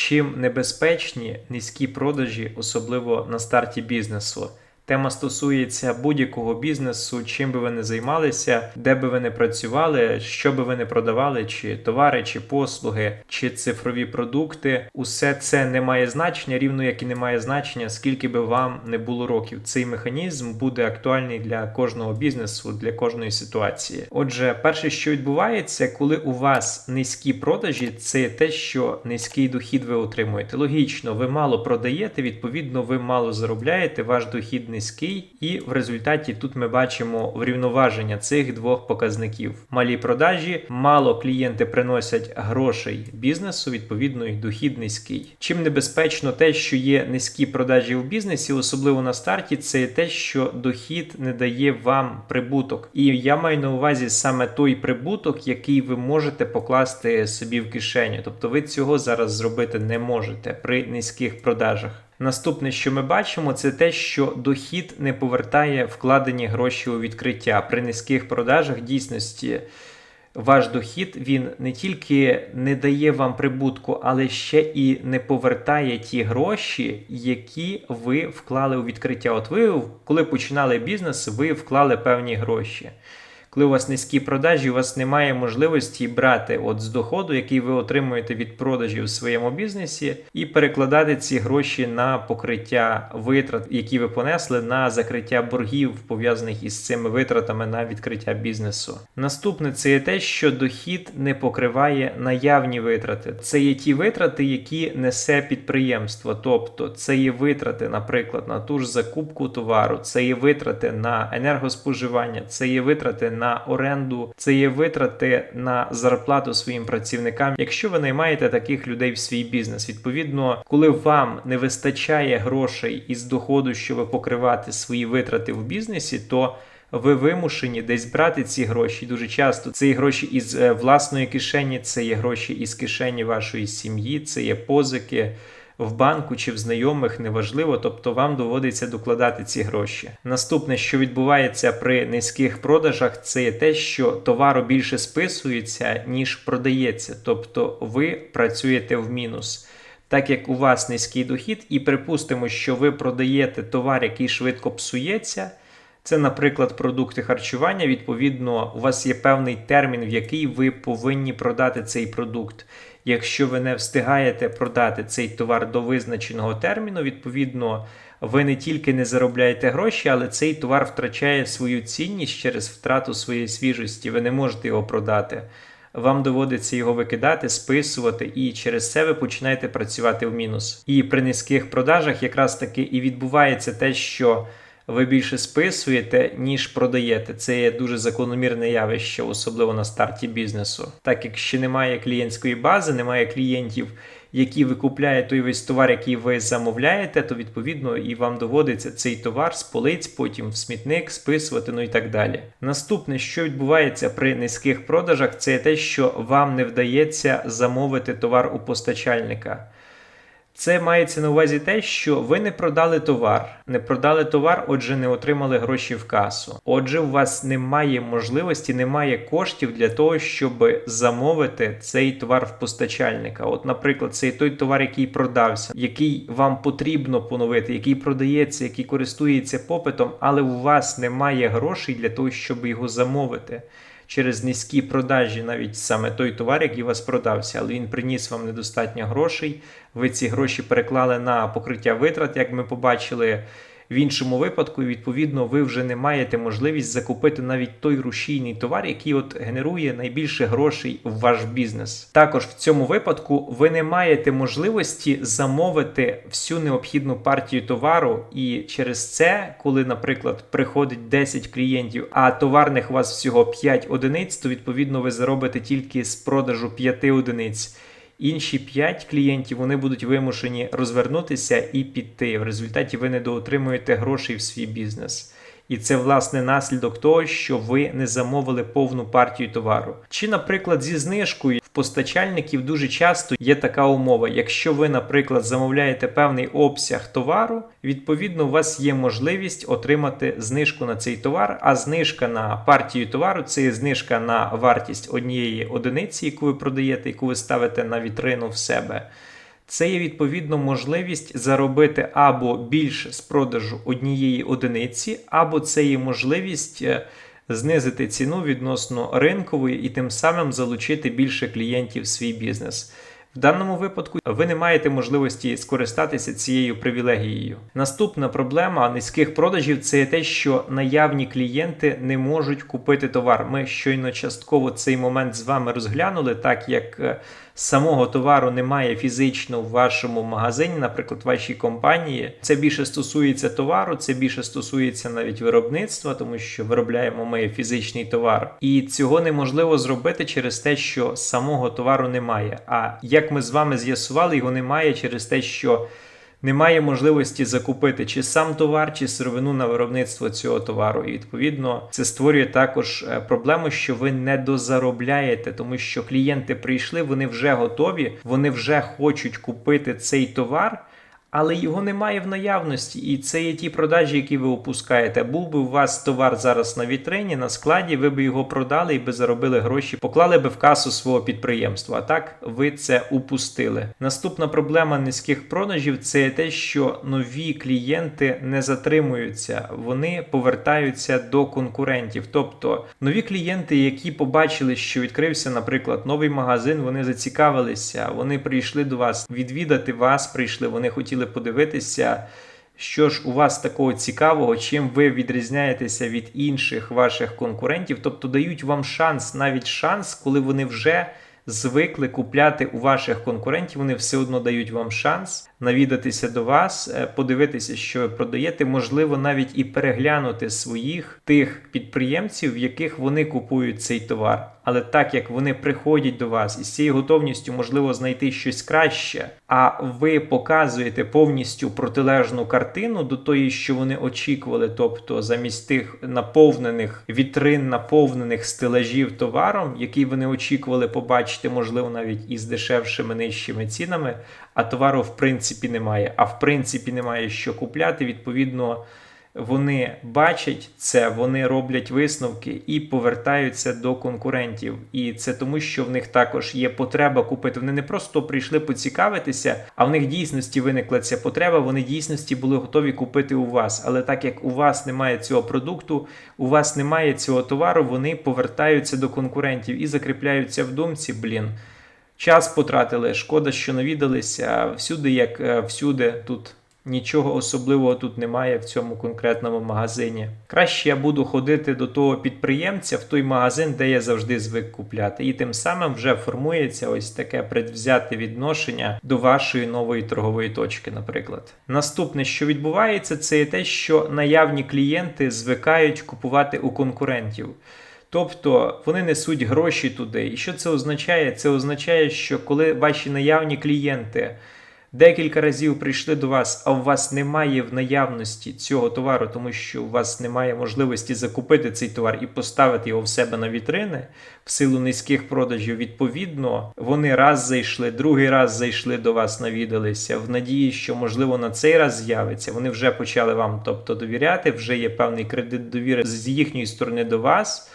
Чим небезпечні низькі продажі, особливо на старті бізнесу. Тема стосується будь-якого бізнесу, чим би ви не займалися, де би ви не працювали, що би ви не продавали, чи товари, чи послуги, чи цифрові продукти. Усе це не має значення, рівно як і не має значення, скільки би вам не було років. Цей механізм буде актуальний для кожного бізнесу, для кожної ситуації. Отже, перше, що відбувається, коли у вас низькі продажі, це те, що низький дохід ви отримуєте. Логічно, ви мало продаєте, відповідно, ви мало заробляєте, ваш дохід низький, і в результаті тут ми бачимо врівноваження цих двох показників. Малі продажі, мало клієнти приносять грошей бізнесу, відповідно, і дохід низький. Чим небезпечно те, що є низькі продажі у бізнесі, особливо на старті, це те, що дохід не дає вам прибуток. І я маю на увазі саме той прибуток, який ви можете покласти собі в кишеню. Тобто ви цього зараз зробити не можете при низьких продажах. Наступне, що ми бачимо, це те, що дохід не повертає вкладені гроші у відкриття. При низьких продажах дійсності ваш дохід він не тільки не дає вам прибутку, але ще і не повертає ті гроші, які ви вклали у відкриття. От ви, коли починали бізнес, ви вклали певні гроші. Коли у вас низькі продажі, у вас немає можливості брати от з доходу, який ви отримуєте від продажів в своєму бізнесі, і перекладати ці гроші на покриття витрат, які ви понесли на закриття боргів, пов'язаних із цими витратами на відкриття бізнесу. Наступне це є те, що дохід не покриває наявні витрати. Це є ті витрати, які несе підприємство. Тобто це є витрати, наприклад, на ту ж закупку товару, це є витрати на енергоспоживання, це є витрати на оренду, це є витрати на зарплату своїм працівникам. Якщо ви наймаєте таких людей в свій бізнес, відповідно, коли вам не вистачає грошей із доходу, щоб покривати свої витрати в бізнесі, то ви вимушені десь брати ці гроші. Дуже часто це є гроші із е, власної кишені, це є гроші із кишені вашої сім'ї, це є позики в банку чи в знайомих, неважливо, тобто вам доводиться докладати ці гроші. Наступне, що відбувається при низьких продажах, це те, що товару більше списується, ніж продається, тобто ви працюєте в мінус. Так як у вас низький дохід, і припустимо, що ви продаєте товар, який швидко псується. Це, наприклад, продукти харчування. Відповідно, у вас є певний термін, в який ви повинні продати цей продукт. Якщо ви не встигаєте продати цей товар до визначеного терміну, відповідно, ви не тільки не заробляєте гроші, але цей товар втрачає свою цінність через втрату своєї свіжості. Ви не можете його продати. Вам доводиться його викидати, списувати, і через це ви починаєте працювати в мінус. І при низьких продажах якраз таки і відбувається те, що ви більше списуєте, ніж продаєте. Це є дуже закономірне явище, особливо на старті бізнесу. Так як ще немає клієнтської бази, немає клієнтів, які викупляють той весь товар, який ви замовляєте, то відповідно і вам доводиться цей товар з полиць, потім в смітник списувати, ну і так далі. Наступне, що відбувається при низьких продажах, це те, що вам не вдається замовити товар у постачальника. Це мається на увазі те, що ви не продали товар, не продали товар, отже, не отримали гроші в касу. Отже, у вас немає можливості, немає коштів для того, щоб замовити цей товар в постачальника. От, наприклад, цей той товар, який продався, який вам потрібно поновити, який продається, який користується попитом, але у вас немає грошей для того, щоб його замовити через низькі продажі, навіть саме той товар, який у вас продався, але він приніс вам недостатньо грошей. Ви ці гроші переклали на покриття витрат, як ми побачили. В іншому випадку, відповідно, ви вже не маєте можливість закупити навіть той рушійний товар, який от генерує найбільше грошей в ваш бізнес. Також в цьому випадку ви не маєте можливості замовити всю необхідну партію товару, і через це, коли, наприклад, приходить 10 клієнтів, а товарних у вас всього 5 одиниць, то відповідно ви заробите тільки з продажу 5 одиниць. Інші 5 клієнтів вони будуть вимушені розвернутися і піти. В результаті ви не доотримуєте грошей в свій бізнес. І це власне наслідок того, що ви не замовили повну партію товару. Чи, наприклад, зі знижкою постачальників дуже часто є така умова: якщо ви, наприклад, замовляєте певний обсяг товару, відповідно, у вас є можливість отримати знижку на цей товар, а знижка на партію товару це є знижка на вартість однієї одиниці, яку ви продаєте, яку ви ставите на вітрину в себе. Це є відповідно можливість заробити або більше з продажу однієї одиниці, або це є можливість е, знизити ціну відносно ринкової і тим самим залучити більше клієнтів в свій бізнес. В даному випадку ви не маєте можливості скористатися цією привілегією. Наступна проблема низьких продажів це те, що наявні клієнти не можуть купити товар. Ми щойно частково цей момент з вами розглянули, так як е, самого товару немає фізично в вашому магазині, наприклад, вашій компанії. Це більше стосується товару, це більше стосується навіть виробництва, тому що виробляємо ми фізичний товар, і цього неможливо зробити через те, що самого товару немає. А як ми з вами з'ясували, його немає через те, що немає можливості закупити чи сам товар, чи сировину на виробництво цього товару. І відповідно це створює також е, проблему, що ви не дозаробляєте, тому що клієнти прийшли, вони вже готові, вони вже хочуть купити цей товар. Але його немає в наявності, і це є ті продажі, які ви опускаєте. Був би у вас товар зараз на вітрині, на складі, ви б його продали і би заробили гроші, поклали би в касу свого підприємства. А так ви це упустили. Наступна проблема низьких продажів це те, що нові клієнти не затримуються, вони повертаються до конкурентів. Тобто нові клієнти, які побачили, що відкрився, наприклад, новий магазин, вони зацікавилися, вони прийшли до вас відвідати вас, прийшли, вони хотіли подивитися. Що ж у вас такого цікавого, чим ви відрізняєтеся від інших ваших конкурентів, тобто дають вам шанс, навіть шанс, коли вони вже звикли купляти у ваших конкурентів, вони все одно дають вам шанс навідатися до вас, е, подивитися, що ви продаєте, можливо, навіть і переглянути своїх тих підприємців, в яких вони купують цей товар. Але так як вони приходять до вас із цією готовністю, можливо, знайти щось краще, а ви показуєте повністю протилежну картину до тої, що вони очікували, тобто замість тих наповнених вітрин, наповнених стелажів товаром, який вони очікували побачити, можливо, навіть із дешевшими нижчими цінами, а товару в принципі немає. А в принципі немає що купляти. Відповідно, вони бачать це, вони роблять висновки і повертаються до конкурентів. І це тому, що в них також є потреба купити. Вони не просто прийшли поцікавитися, а в них дійсності виникла ця потреба. Вони дійсності були готові купити у вас. Але так як у вас немає цього продукту, у вас немає цього товару, вони повертаються до конкурентів і закріпляються в думці. Блін. Час потратили, шкода, що навідалися. Всюди, як е, всюди, тут нічого особливого тут немає в цьому конкретному магазині. Краще я буду ходити до того підприємця в той магазин, де я завжди звик купляти. І тим самим вже формується ось таке предвзяте відношення до вашої нової торгової точки, наприклад. Наступне, що відбувається, це те, що наявні клієнти звикають купувати у конкурентів. Тобто вони несуть гроші туди. І що це означає? Це означає, що коли ваші наявні клієнти декілька разів прийшли до вас, а у вас немає в наявності цього товару, тому що у вас немає можливості закупити цей товар і поставити його в себе на вітрини в силу низьких продажів, відповідно, вони раз зайшли, другий раз зайшли до вас, навідалися в надії, що можливо на цей раз з'явиться. Вони вже почали вам, тобто довіряти, вже є певний кредит довіри з їхньої сторони до вас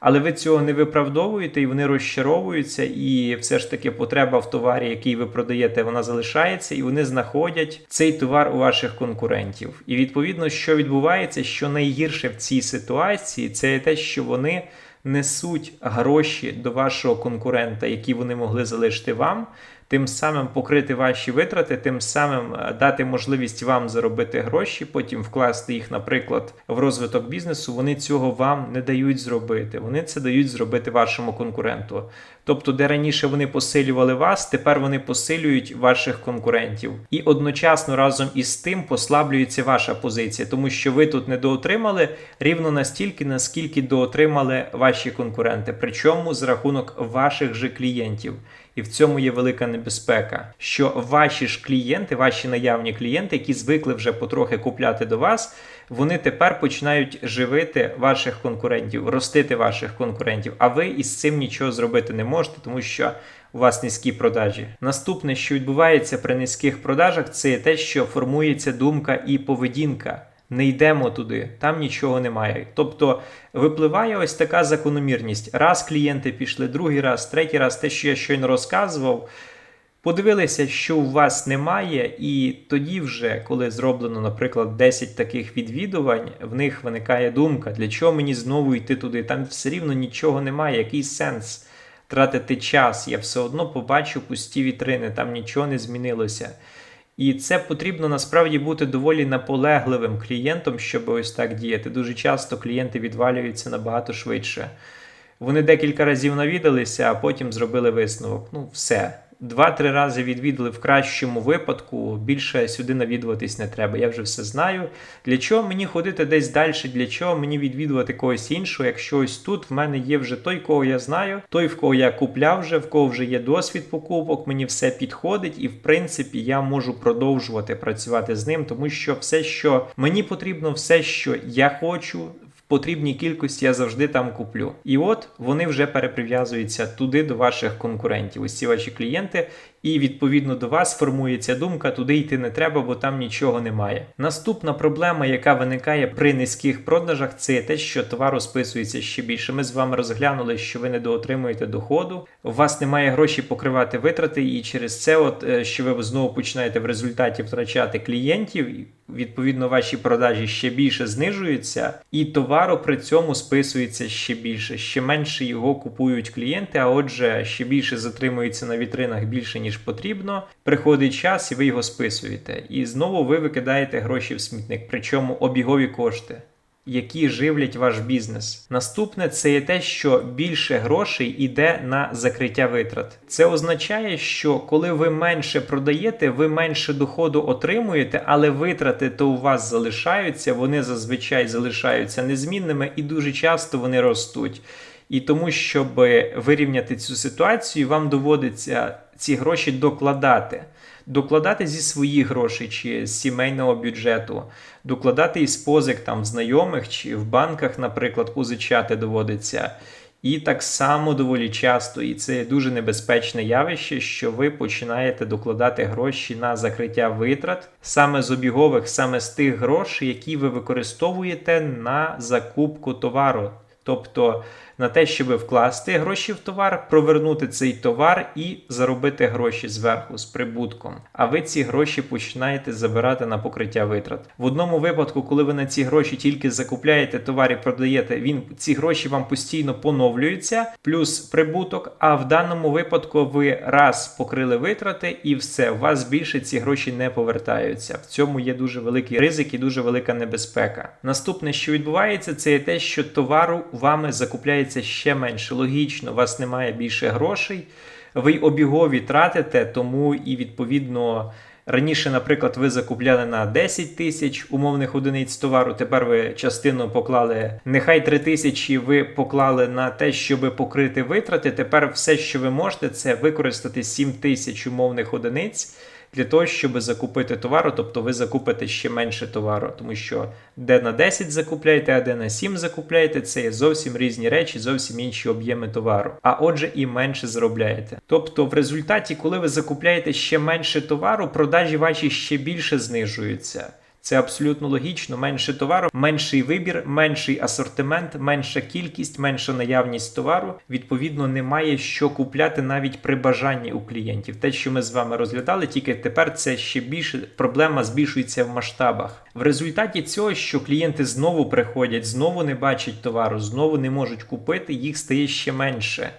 але ви цього не виправдовуєте і вони розчаровуються, і все ж таки потреба в товарі, який ви продаєте, вона залишається, і вони знаходять цей товар у ваших конкурентів. І відповідно, що відбувається, що найгірше в цій ситуації, це те, що вони несуть гроші до вашого конкурента, які вони могли залишити вам тим самим покрити ваші витрати, тим самим е, дати можливість вам заробити гроші, потім вкласти їх, наприклад, в розвиток бізнесу. Вони цього вам не дають зробити. Вони це дають зробити вашому конкуренту. Тобто, де раніше вони посилювали вас, тепер вони посилюють ваших конкурентів. І одночасно разом із тим послаблюється ваша позиція, тому що ви тут не доотримали рівно настільки, наскільки доотримали ваші конкуренти, причому з рахунок ваших же клієнтів. І в цьому є велика небезпека, що ваші ж клієнти, ваші наявні клієнти, які звикли вже потрохи купляти до вас, вони тепер починають живити ваших конкурентів, ростити ваших конкурентів. А ви із цим нічого зробити не можете, тому що у вас низькі продажі. Наступне, що відбувається при низьких продажах, це те, що формується думка і поведінка не йдемо туди, там нічого немає. Тобто випливає ось така закономірність. Раз клієнти пішли, другий раз, третій раз, те, що я щойно розказував. Подивилися, що у вас немає, і тоді, вже, коли зроблено, наприклад, 10 таких відвідувань, в них виникає думка, для чого мені знову йти туди? Там все рівно нічого немає, який сенс тратити час. Я все одно побачу пусті вітрини, там нічого не змінилося. І це потрібно насправді бути доволі наполегливим клієнтом, щоб ось так діяти. Дуже часто клієнти відвалюються набагато швидше. Вони декілька разів навідалися, а потім зробили висновок. Ну, все. Два-три рази відвідали в кращому випадку. Більше сюди навідуватись не треба. Я вже все знаю. Для чого мені ходити десь далі? Для чого мені відвідувати когось іншого? Якщо ось тут в мене є вже той, кого я знаю, той, в кого я купляв вже, в кого вже є досвід покупок, мені все підходить, і в принципі я можу продовжувати працювати з ним, тому що все, що мені потрібно, все, що я хочу потрібній кількості я завжди там куплю. І от вони вже переприв'язуються туди до ваших конкурентів. Ось ці ваші клієнти, і відповідно до вас формується думка, туди йти не треба, бо там нічого немає. Наступна проблема, яка виникає при низьких продажах, це те, що товар розписується ще більше. Ми з вами розглянули, що ви недоотримуєте доходу, у вас немає грошей покривати витрати, і через це, от е, що ви знову починаєте в результаті втрачати клієнтів. Відповідно, ваші продажі ще більше знижуються, і товару при цьому списується ще більше, ще менше його купують клієнти, а отже, ще більше затримується на вітринах більше ніж потрібно. Приходить час, і ви його списуєте. І знову ви викидаєте гроші в смітник, причому обігові кошти які живлять ваш бізнес. Наступне це є те, що більше грошей йде на закриття витрат. Це означає, що коли ви менше продаєте, ви менше доходу отримуєте, але витрати то у вас залишаються, вони зазвичай залишаються незмінними і дуже часто вони ростуть. І тому, щоб вирівняти цю ситуацію, вам доводиться ці гроші докладати докладати зі своїх грошей чи з сімейного бюджету, докладати із позик там знайомих чи в банках, наприклад, позичати доводиться. І так само доволі часто, і це дуже небезпечне явище, що ви починаєте докладати гроші на закриття витрат саме з обігових, саме з тих грошей, які ви використовуєте на закупку товару. Тобто на те, щоб вкласти гроші в товар, провернути цей товар і заробити гроші зверху з прибутком. А ви ці гроші починаєте забирати на покриття витрат. В одному випадку, коли ви на ці гроші тільки закупляєте товар і продаєте, він ці гроші вам постійно поновлюються, плюс прибуток. А в даному випадку ви раз покрили витрати і все, у вас більше ці гроші не повертаються. В цьому є дуже великий ризик і дуже велика небезпека. Наступне, що відбувається, це те, що товару вами закупляється здається ще менше. Логічно, у вас немає більше грошей, ви обігові тратите, тому і відповідно. Раніше, наприклад, ви закупляли на 10 тисяч умовних одиниць товару. Тепер ви частину поклали, нехай 3 тисячі ви поклали на те, щоб покрити витрати. Тепер все, що ви можете, це використати 7 тисяч умовних одиниць для того, щоб закупити товару, тобто ви закупите ще менше товару, тому що де на 10 закупляєте, а де на 7 закупляєте, це є зовсім різні речі, зовсім інші об'єми товару. А отже, і менше заробляєте. Тобто, в результаті, коли ви закупляєте ще менше товару, продажі ваші ще більше знижуються. Це абсолютно логічно. Менше товару, менший вибір, менший асортимент, менша кількість, менша наявність товару. Відповідно, немає що купляти навіть при бажанні у клієнтів. Те, що ми з вами розглядали, тільки тепер це ще більше проблема збільшується в масштабах. В результаті цього, що клієнти знову приходять, знову не бачать товару, знову не можуть купити, їх стає ще менше.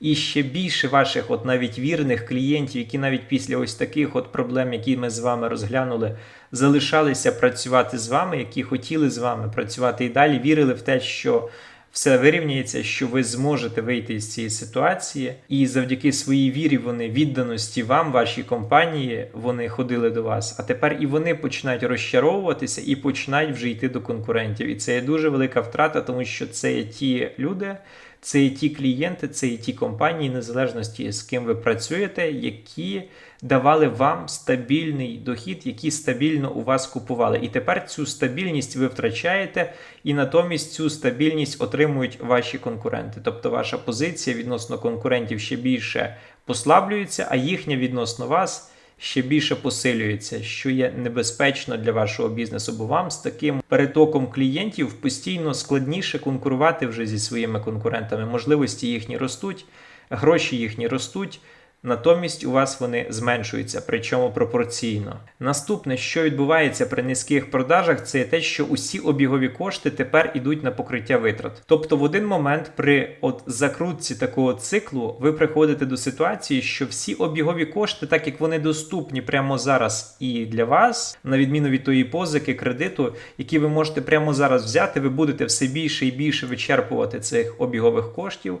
І ще більше ваших, от навіть вірних клієнтів, які навіть після ось таких от проблем, які ми з вами розглянули, залишалися працювати з вами, які хотіли з вами працювати і далі, вірили в те, що все вирівняється, що ви зможете вийти з цієї ситуації, і завдяки своїй вірі, вони відданості вам, вашій компанії, вони ходили до вас. А тепер і вони починають розчаровуватися і починають вже йти до конкурентів. І це є дуже велика втрата, тому що це є ті люди. Це і ті клієнти, це і ті компанії, незалежності з ким ви працюєте, які давали вам стабільний дохід, які стабільно у вас купували. І тепер цю стабільність ви втрачаєте, і натомість цю стабільність отримують ваші конкуренти. Тобто ваша позиція відносно конкурентів ще більше послаблюється, а їхня відносно вас ще більше посилюється, що є небезпечно для вашого бізнесу, бо вам з таким перетоком клієнтів постійно складніше конкурувати вже зі своїми конкурентами. Можливості їхні ростуть, гроші їхні ростуть. Натомість у вас вони зменшуються, причому пропорційно. Наступне, що відбувається при низьких продажах, це те, що усі обігові кошти тепер ідуть на покриття витрат. Тобто, в один момент при от закрутці такого циклу ви приходите до ситуації, що всі обігові кошти, так як вони доступні прямо зараз і для вас, на відміну від тої позики, кредиту, які ви можете прямо зараз взяти, ви будете все більше і більше вичерпувати цих обігових коштів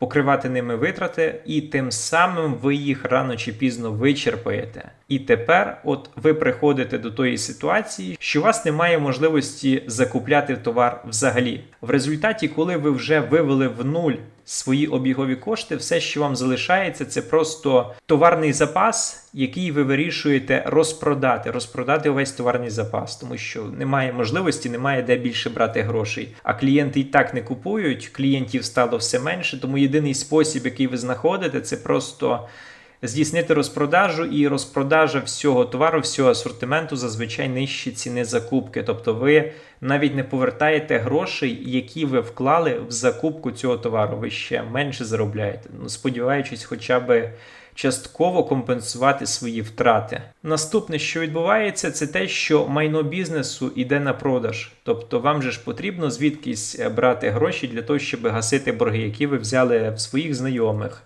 покривати ними витрати, і тим самим ви їх рано чи пізно вичерпаєте. І тепер, от ви приходите до тої ситуації, що у вас немає можливості закупляти товар взагалі. В результаті, коли ви вже вивели в нуль свої обігові кошти, все, що вам залишається, це просто товарний запас, який ви вирішуєте розпродати, розпродати увесь товарний запас, тому що немає можливості, немає де більше брати грошей. А клієнти і так не купують, клієнтів стало все менше. Тому єдиний спосіб, який ви знаходите, це просто. Здійснити розпродажу і розпродажа всього товару, всього асортименту зазвичай нижчі ціни закупки. Тобто ви навіть не повертаєте грошей, які ви вклали в закупку цього товару. Ви ще менше заробляєте. Ну, сподіваючись, хоча б частково компенсувати свої втрати. Наступне, що відбувається, це те, що майно бізнесу йде на продаж. Тобто вам же ж потрібно звідкись брати гроші для того, щоб гасити борги, які ви взяли в своїх знайомих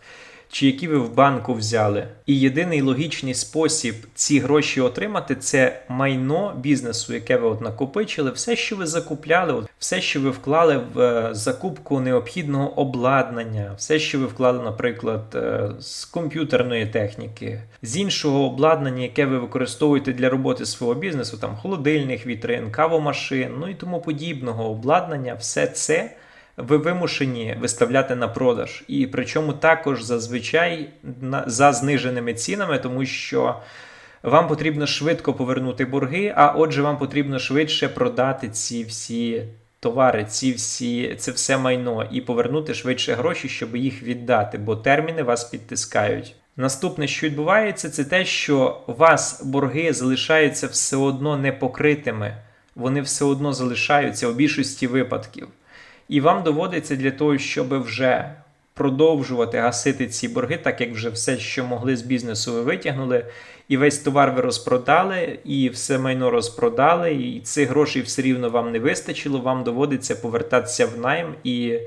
чи які ви в банку взяли. І єдиний логічний спосіб ці гроші отримати це майно бізнесу, яке ви от накопичили, все, що ви закупляли, все, що ви вклали в е, закупку необхідного обладнання, все, що ви вклали, наприклад, е, з комп'ютерної техніки, з іншого обладнання, яке ви використовуєте для роботи свого бізнесу, там холодильних вітрин, кавомашин, ну і тому подібного обладнання, все це ви вимушені виставляти на продаж. І причому також зазвичай за зниженими цінами, тому що вам потрібно швидко повернути борги, а отже, вам потрібно швидше продати ці всі товари, ці всі, це все майно і повернути швидше гроші, щоб їх віддати, бо терміни вас підтискають. Наступне, що відбувається, це те, що у вас борги залишаються все одно непокритими, вони все одно залишаються у більшості випадків. І вам доводиться для того, щоб вже продовжувати гасити ці борги, так як вже все, що могли з бізнесу, ви витягнули, і весь товар ви розпродали, і все майно розпродали, і цих грошей все рівно вам не вистачило, вам доводиться повертатися в найм і.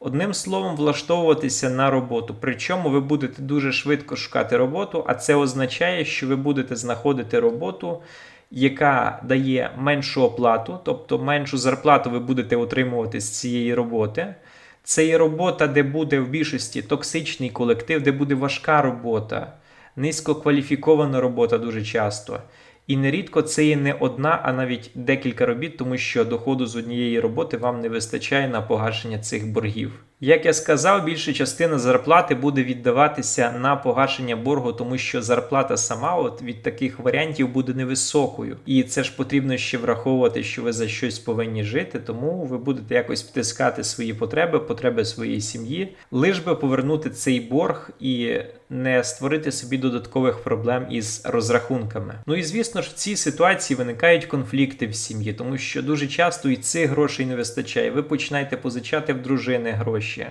Одним словом, влаштовуватися на роботу. Причому ви будете дуже швидко шукати роботу, а це означає, що ви будете знаходити роботу, яка дає меншу оплату, тобто меншу зарплату ви будете отримувати з цієї роботи. Це є робота, де буде в більшості токсичний колектив, де буде важка робота, низькокваліфікована робота дуже часто. І нерідко це є не одна, а навіть декілька робіт, тому що доходу з однієї роботи вам не вистачає на погашення цих боргів. Як я сказав, більша частина зарплати буде віддаватися на погашення боргу, тому що зарплата сама от від таких варіантів буде невисокою. І це ж потрібно ще враховувати, що ви за щось повинні жити, тому ви будете якось втискати свої потреби, потреби своєї сім'ї, лиш би повернути цей борг і не створити собі додаткових проблем із розрахунками. Ну і звісно ж, в цій ситуації виникають конфлікти в сім'ї, тому що дуже часто і цих грошей не вистачає. Ви починаєте позичати в дружини гроші гроші.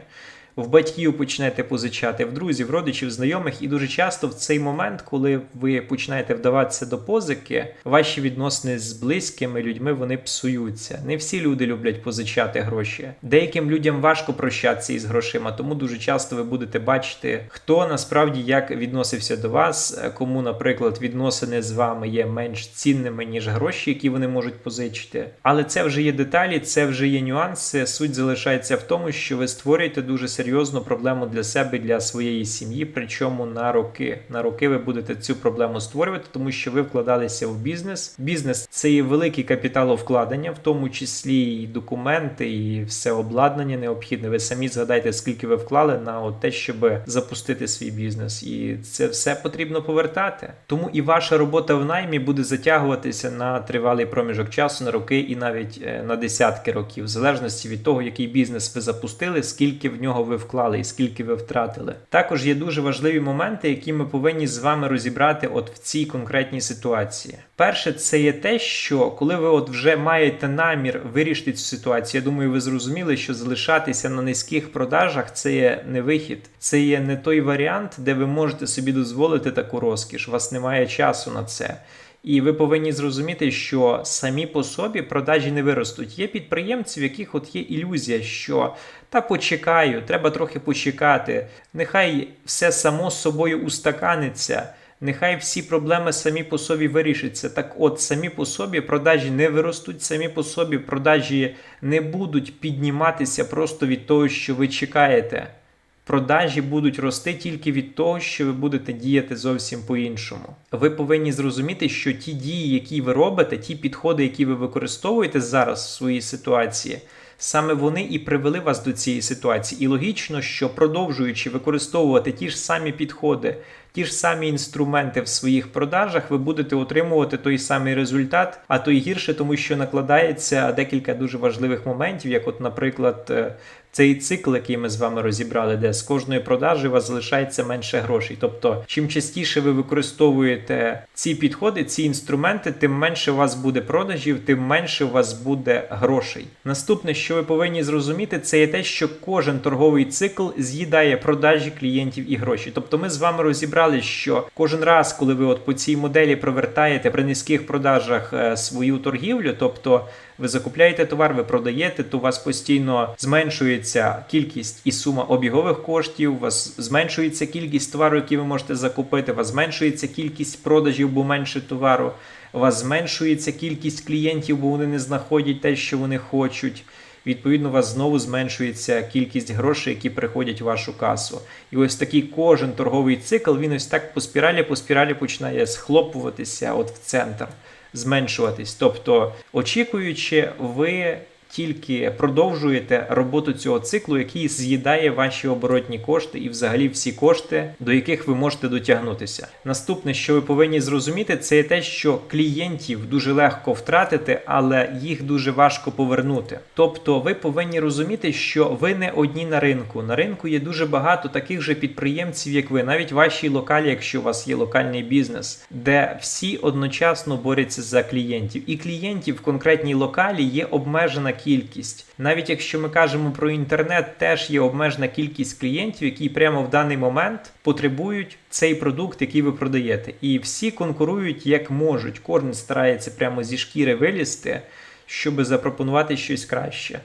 В батьків почнете позичати, в друзів, родичів, знайомих, і дуже часто в цей момент, коли ви починаєте вдаватися до позики, ваші відносини з близькими людьми вони псуються. Не всі люди люблять позичати гроші. Деяким людям важко прощатися із грошима, тому дуже часто ви будете бачити, хто насправді як відносився до вас, кому, наприклад, відносини з вами є менш цінними ніж гроші, які вони можуть позичити. Але це вже є деталі, це вже є нюанси. Суть залишається в тому, що ви створюєте дуже серйозно серйозну проблему для себе, для своєї сім'ї, причому на роки. На роки ви будете цю проблему створювати, тому що ви вкладалися в бізнес. Бізнес це є великі капіталовкладення, в тому числі і документи, і все обладнання необхідне. Ви самі згадайте, скільки ви вклали на от те, щоб запустити свій бізнес, і це все потрібно повертати. Тому і ваша робота в наймі буде затягуватися на тривалий проміжок часу, на роки і навіть е, на десятки років, в залежності від того, який бізнес ви запустили, скільки в нього ви ви вклали і скільки ви втратили. Також є дуже важливі моменти, які ми повинні з вами розібрати от в цій конкретній ситуації. Перше, це є те, що коли ви от вже маєте намір вирішити цю ситуацію, я думаю, ви зрозуміли, що залишатися на низьких продажах це є не вихід, це є не той варіант, де ви можете собі дозволити таку розкіш. У вас немає часу на це. І ви повинні зрозуміти, що самі по собі продажі не виростуть. Є підприємці, в яких от є ілюзія, що та почекаю, треба трохи почекати. Нехай все само собою устаканиться. Нехай всі проблеми самі по собі вирішаться. Так от, самі по собі продажі не виростуть, самі по собі продажі не будуть підніматися просто від того, що ви чекаєте. Продажі будуть рости тільки від того, що ви будете діяти зовсім по-іншому. Ви повинні зрозуміти, що ті дії, які ви робите, ті підходи, які ви використовуєте зараз в своїй ситуації, саме вони і привели вас до цієї ситуації. І логічно, що продовжуючи використовувати ті ж самі підходи, ті ж самі інструменти в своїх продажах, ви будете отримувати той самий результат, а то й гірше, тому що накладається декілька дуже важливих моментів, як, от, наприклад, е, цей цикл, який ми з вами розібрали, де з кожної продажі у вас залишається менше грошей. Тобто, чим частіше ви використовуєте ці підходи, ці інструменти, тим менше у вас буде продажів, тим менше у вас буде грошей. Наступне, що ви повинні зрозуміти, це є те, що кожен торговий цикл з'їдає продажі клієнтів і гроші. Тобто, ми з вами розібрали, що кожен раз, коли ви от по цій моделі провертаєте при низьких продажах е, свою торгівлю, тобто ви закупляєте товар, ви продаєте, то у вас постійно зменшується кількість і сума обігових коштів, у вас зменшується кількість товару, який ви можете закупити, у вас зменшується кількість продажів, бо менше товару, у вас зменшується кількість клієнтів, бо вони не знаходять те, що вони хочуть. Відповідно, у вас знову зменшується кількість грошей, які приходять в вашу касу. І ось такий кожен торговий цикл він ось так по спіралі, по спіралі починає схлопуватися от в центр зменшуватись. Тобто, очікуючи, ви тільки продовжуєте роботу цього циклу, який з'їдає ваші оборотні кошти і взагалі всі кошти, до яких ви можете дотягнутися. Наступне, що ви повинні зрозуміти, це те, що клієнтів дуже легко втратити, але їх дуже важко повернути. Тобто, ви повинні розуміти, що ви не одні на ринку. На ринку є дуже багато таких же підприємців, як ви, навіть ваші локалі, якщо у вас є локальний бізнес, де всі одночасно борються за клієнтів. І клієнтів в конкретній локалі є обмежена кількість. Навіть якщо ми кажемо про інтернет, теж є обмежена кількість клієнтів, які прямо в даний момент потребують цей продукт, який ви продаєте. І всі конкурують як можуть. Кожен старається прямо зі шкіри вилізти, щоб запропонувати щось краще.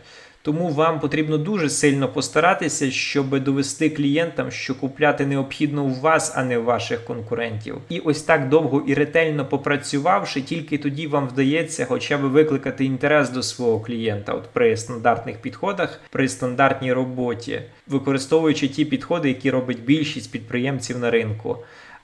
Тому вам потрібно дуже сильно постаратися, щоб довести клієнтам, що купляти необхідно у вас, а не у ваших конкурентів. І ось так довго і ретельно попрацювавши, тільки тоді вам вдається хоча б викликати інтерес до свого клієнта, от при стандартних підходах, при стандартній роботі, використовуючи ті підходи, які робить більшість підприємців на ринку.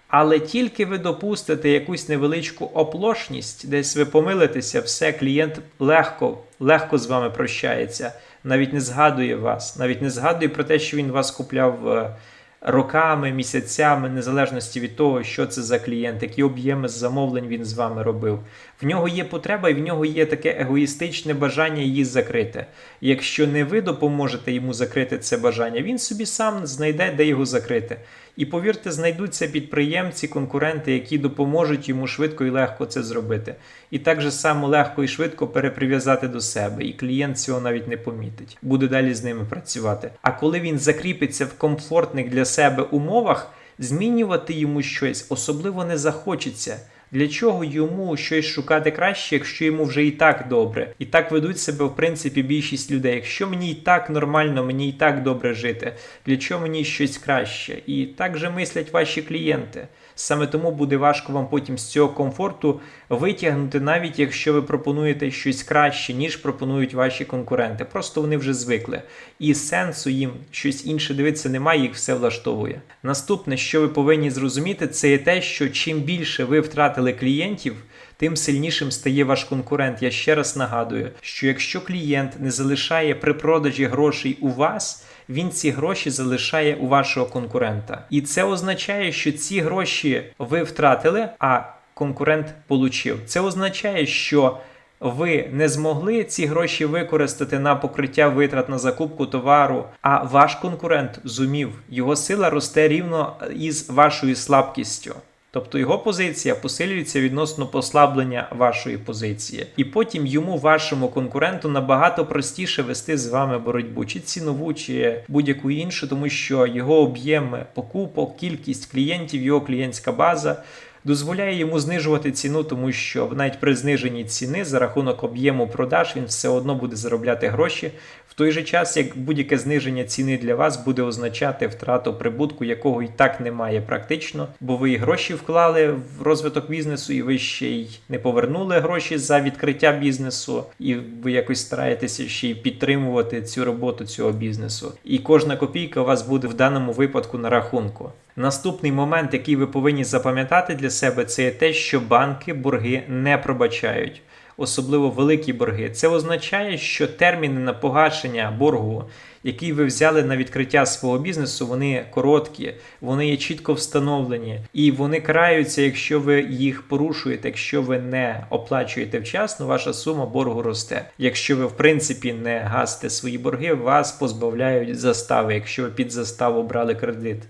Але тільки ви допустите якусь невеличку оплошність, десь ви помилитеся, все, клієнт легко, легко з вами прощається, навіть не згадує вас, навіть не згадує про те, що він вас купляв е, роками, місяцями, незалежності від того, що це за клієнт, які об'єми замовлень він з вами робив. В нього є потреба і в нього є таке егоїстичне бажання її закрити. Якщо не ви допоможете йому закрити це бажання, він собі сам знайде, де його закрити. І повірте, знайдуться підприємці, конкуренти, які допоможуть йому швидко і легко це зробити. І так же само легко і швидко переприв'язати до себе, і клієнт цього навіть не помітить, буде далі з ними працювати. А коли він закріпиться в комфортних для себе умовах, змінювати йому щось особливо не захочеться. Для чого йому щось шукати краще, якщо йому вже і так добре? І так ведуть себе, в принципі, більшість людей. Якщо мені і так нормально, мені і так добре жити, для чого мені щось краще? І так же мислять ваші клієнти. Саме тому буде важко вам потім з цього комфорту витягнути, навіть якщо ви пропонуєте щось краще, ніж пропонують ваші конкуренти. Просто вони вже звикли. І сенсу їм щось інше дивитися немає, їх все влаштовує. Наступне, що ви повинні зрозуміти, це є те, що чим більше ви втратили клієнтів. Тим сильнішим стає ваш конкурент. Я ще раз нагадую, що якщо клієнт не залишає при продажі грошей у вас, він ці гроші залишає у вашого конкурента. І це означає, що ці гроші ви втратили, а конкурент получив. Це означає, що ви не змогли ці гроші використати на покриття витрат на закупку товару, а ваш конкурент зумів, його сила росте рівно із вашою слабкістю. Тобто його позиція посилюється відносно послаблення вашої позиції, і потім йому, вашому конкуренту, набагато простіше вести з вами боротьбу, чи цінову, чи будь-яку іншу, тому що його об'єми покупок, кількість клієнтів, його клієнтська база. Дозволяє йому знижувати ціну, тому що навіть при зниженні ціни за рахунок об'єму продаж він все одно буде заробляти гроші. В той же час, як будь-яке зниження ціни для вас буде означати втрату прибутку, якого і так немає практично, бо ви і гроші вклали в розвиток бізнесу, і ви ще й не повернули гроші за відкриття бізнесу, і ви якось стараєтеся ще й підтримувати цю роботу цього бізнесу. І кожна копійка у вас буде в даному випадку на рахунку. Наступний момент, який ви повинні запам'ятати для себе, це є те, що банки борги не пробачають особливо великі борги. Це означає, що терміни на погашення боргу, який ви взяли на відкриття свого бізнесу, вони короткі, вони є чітко встановлені, і вони караються, якщо ви їх порушуєте, якщо ви не оплачуєте вчасно, ваша сума боргу росте. Якщо ви в принципі не гасите свої борги, вас позбавляють застави, якщо ви під заставу брали кредит.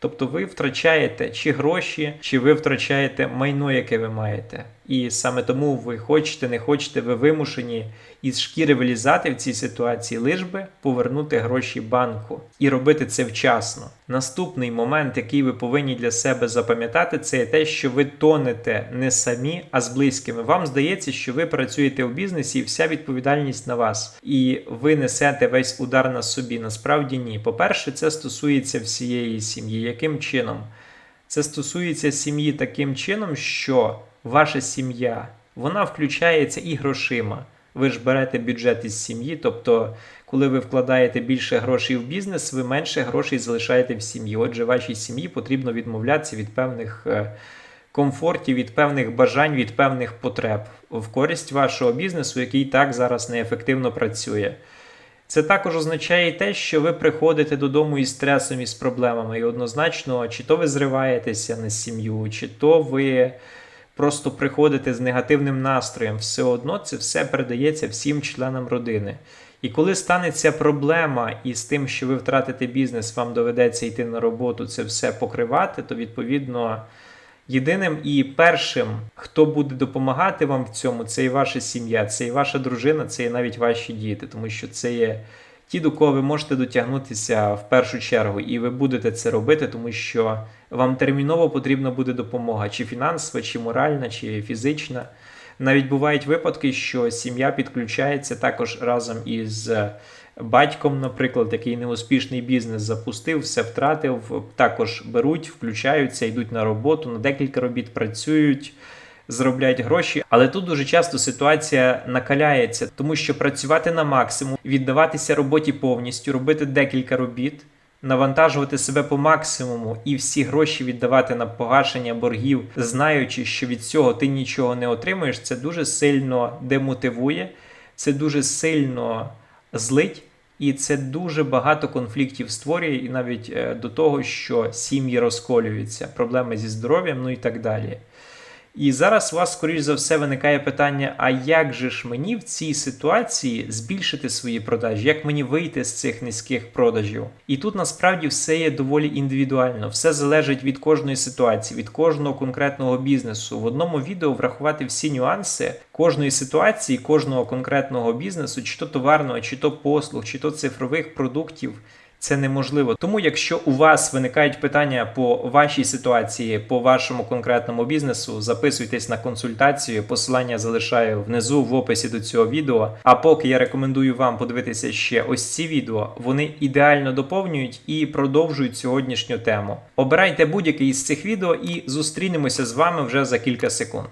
Тобто ви втрачаєте чи гроші, чи ви втрачаєте майно, яке ви маєте. І саме тому ви хочете, не хочете, ви вимушені із шкіри вилізати в цій ситуації, лиш би повернути гроші банку і робити це вчасно. Наступний момент, який ви повинні для себе запам'ятати, це є те, що ви тонете не самі, а з близькими. Вам здається, що ви працюєте у бізнесі, і вся відповідальність на вас, і ви несете весь удар на собі. Насправді ні. По-перше, це стосується всієї сім'ї. Яким чином? Це стосується сім'ї таким чином, що ваша сім'я вона включається і грошима. Ви ж берете бюджет із сім'ї, тобто, коли ви вкладаєте більше грошей в бізнес, ви менше грошей залишаєте в сім'ї. Отже, вашій сім'ї потрібно відмовлятися від певних е, комфортів, від певних бажань, від певних потреб в користь вашого бізнесу, який так зараз неефективно працює. Це також означає те, що ви приходите додому із стресом і з проблемами. І однозначно, чи то ви зриваєтеся на сім'ю, чи то ви просто приходите з негативним настроєм, все одно це все передається всім членам родини. І коли станеться проблема із тим, що ви втратите бізнес, вам доведеться йти на роботу, це все покривати, то відповідно. Єдиним і першим, хто буде допомагати вам в цьому, це і ваша сім'я, це і ваша дружина, це і навіть ваші діти, тому що це є ті, до кого ви можете дотягнутися в першу чергу, і ви будете це робити, тому що вам терміново потрібна буде допомога, чи фінансова, чи моральна, чи фізична. Навіть бувають випадки, що сім'я підключається також разом із батьком, наприклад, який неуспішний бізнес запустив, все втратив. Також беруть, включаються, йдуть на роботу, на декілька робіт працюють. Зробляють гроші, але тут дуже часто ситуація накаляється, тому що працювати на максимум, віддаватися роботі повністю, робити декілька робіт, навантажувати себе по максимуму і всі гроші віддавати на погашення боргів, знаючи, що від цього ти нічого не отримуєш, це дуже сильно демотивує, це дуже сильно злить. І це дуже багато конфліктів створює, і навіть е, до того, що сім'ї розколюються, проблеми зі здоров'ям, ну і так далі. І зараз у вас, скоріш за все, виникає питання: а як же ж мені в цій ситуації збільшити свої продажі? Як мені вийти з цих низьких продажів? І тут насправді все є доволі індивідуально, все залежить від кожної ситуації, від кожного конкретного бізнесу. В одному відео врахувати всі нюанси кожної ситуації, кожного конкретного бізнесу, чи то товарного, чи то послуг, чи то цифрових продуктів. Це неможливо. Тому, якщо у вас виникають питання по вашій ситуації, по вашому конкретному бізнесу, записуйтесь на консультацію. Посилання залишаю внизу в описі до цього відео. А поки я рекомендую вам подивитися ще ось ці відео, вони ідеально доповнюють і продовжують сьогоднішню тему. Обирайте будь-який із цих відео і зустрінемося з вами вже за кілька секунд.